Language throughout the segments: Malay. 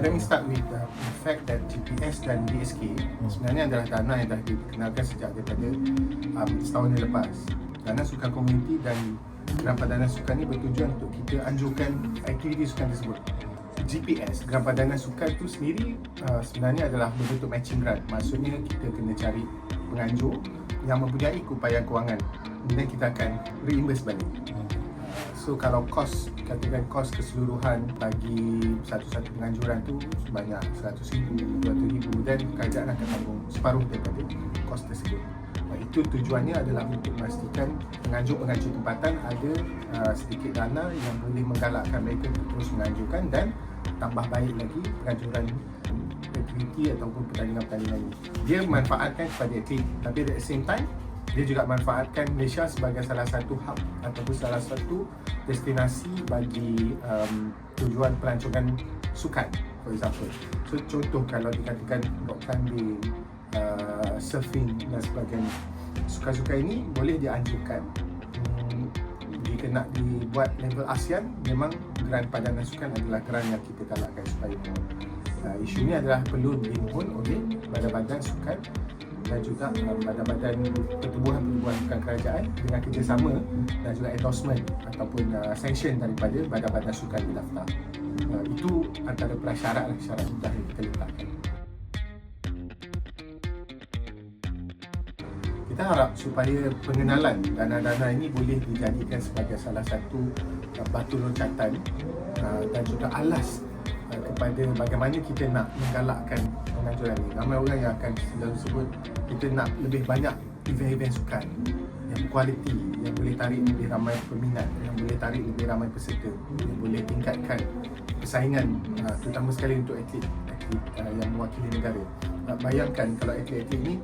Let me start with uh, the fact that GPS dan DSK sebenarnya adalah dana yang dah dikenalkan sejak daripada um, setahun yang lepas. Dana Sukan Komuniti dan Geran Padanan Sukan ini bertujuan untuk kita anjurkan aktiviti sukan tersebut. GPS, Geran Padanan Sukan itu sendiri uh, sebenarnya adalah berbentuk matching grant. Maksudnya kita kena cari penganjur yang mempunyai keupayaan kewangan kemudian kita akan reimburse balik. So kalau kos katakan kos keseluruhan bagi satu-satu penganjuran tu sebanyak 100 ribu, 200 ribu dan kerajaan akan tanggung separuh daripada kos tersebut. Itu tujuannya adalah untuk memastikan penganjur-penganjur tempatan ada uh, sedikit dana yang boleh menggalakkan mereka untuk terus menganjurkan dan tambah baik lagi penganjuran aktiviti ataupun pertandingan-pertandingan ini. Dia memanfaatkan kepada atlet tapi at the same time dia juga manfaatkan Malaysia sebagai salah satu hub ataupun salah satu destinasi bagi um, tujuan pelancongan sukan for example. So contoh kalau dikatakan rock climbing, uh, surfing dan sebagainya. Sukan-sukan ini boleh dianjurkan hmm, jika nak dibuat level ASEAN memang geran padanan sukan adalah geran yang kita galakkan supaya uh, isu ini adalah perlu dimohon oleh badan-badan sukan dan juga badan-badan pertubuhan-pertubuhan bukan kerajaan dengan kerjasama dan juga endorsement ataupun uh, sanction daripada badan-badan sukan di daftar. Uh, itu antara prasyarat lah, syarat mudah yang kita letakkan. Kita harap supaya pengenalan dana-dana ini boleh dijadikan sebagai salah satu uh, batu loncatan uh, dan juga alas kepada bagaimana kita nak menggalakkan penganjuran ini. Ramai orang yang akan selalu sebut kita nak lebih banyak event-event sukan yang berkualiti, yang boleh tarik lebih ramai peminat, yang boleh tarik lebih ramai peserta, yang boleh tingkatkan persaingan uh, terutama sekali untuk atlet, atlet uh, yang mewakili negara. Uh, bayangkan kalau atlet-atlet ini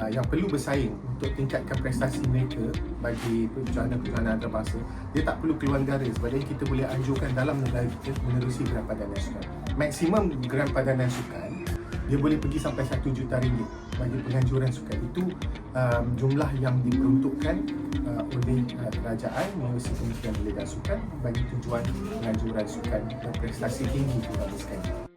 uh, yang perlu bersaing untuk tingkatkan prestasi mereka bagi perjalanan-perjalanan antarabangsa dia tak perlu keluar negara. Sebab kita boleh anjurkan dalam negara kita menerusi geran padanan sukan maksimum geran padanan sukan dia boleh pergi sampai 1 juta ringgit bagi penganjuran sukan. Itu um, jumlah yang diperuntukkan uh, oleh uh, kerajaan melalui Kementerian Belia dan Sukan bagi tujuan penganjuran sukan berprestasi tinggi terutama sekali.